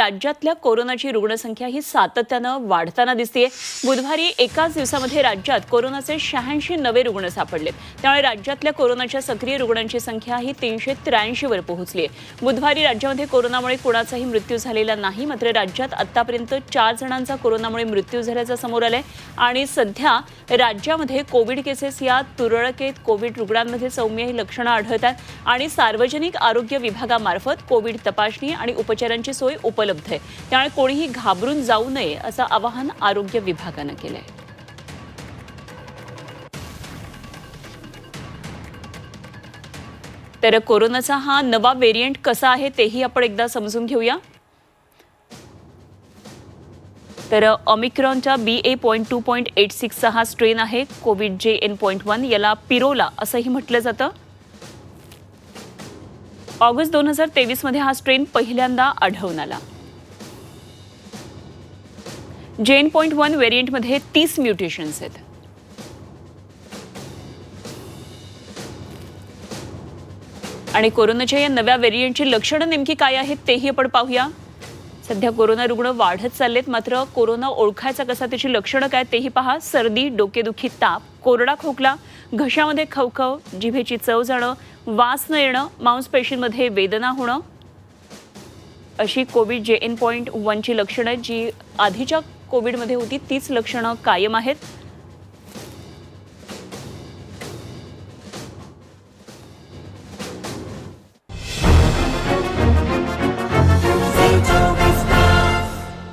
राज्यातल्या कोरोनाची रुग्णसंख्या ही सातत्यानं वाढताना दिसतेय. बुधवारी एकाच दिवसामध्ये राज्यात कोरोनाचे शहाऐंशी नवे रुग्ण सापडले. त्यामुळे राज्यातल्या कोरोनाच्या सक्रिय रुग्णांची संख्या ही तीनशे त्र्याऐंशीवर पोहोचली आहे बुधवारी राज्यामध्ये कोरोनामुळे कोणाचाही मृत्यू झालेला नाही मात्र राज्यात आतापर्यंत चार जणांचा कोरोनामुळे मृत्यू झाल्याचं समोर आलंय. आणि सध्या राज्यामध्ये कोविड केसेस या तुरळकेत कोविड रुग्णांमध्ये सौम्य ही लक्षणं आढळतात आणि सार्वजनिक आरोग्य विभागामार्फत कोविड तपासणी आणि उपचारांची सोय उपलब्ध आहे. त्यामुळे कोणीही घाबरून जाऊ नये असं आवाहन आरोग्य विभागानं केलंय. तर कोरोनाचा हा नवा व्हेरियंट कसा आहे तेही आपण एकदा समजून घेऊया. तर ऑमिक्रॉनच्या B A point two point eight सिक्सचा हा स्ट्रेन आहे कोविड जे एन पॉईंट वन याला पिरोला असंही म्हटलं जातं. ऑगस्ट दोन हजार तेवीसमध्ये हा स्ट्रेन पहिल्यांदा आढळून आला. जे एन पॉईंट वन व्हेरियंटमध्ये तीस म्युटेशन्स आहेत. आणि कोरोनाच्या या नव्या व्हेरियंटची लक्षणं नेमकी काय आहेत तेही आपण पाहूया. सध्या कोरोना रुग्ण वाढत चाललेत. मात्र कोरोना ओळखायचा कसा त्याची लक्षणं काय तेही पहा. सर्दी डोकेदुखी ताप कोरडा खोकला घशामध्ये खवखव जिभेची चव जाणं वास न येणं मांसपेशींमध्ये वेदना होणं अशी कोविड जे एन पॉईंट वनची लक्षणं जी आधीच्या कोविडमध्ये होती तीच लक्षणं कायम आहेत.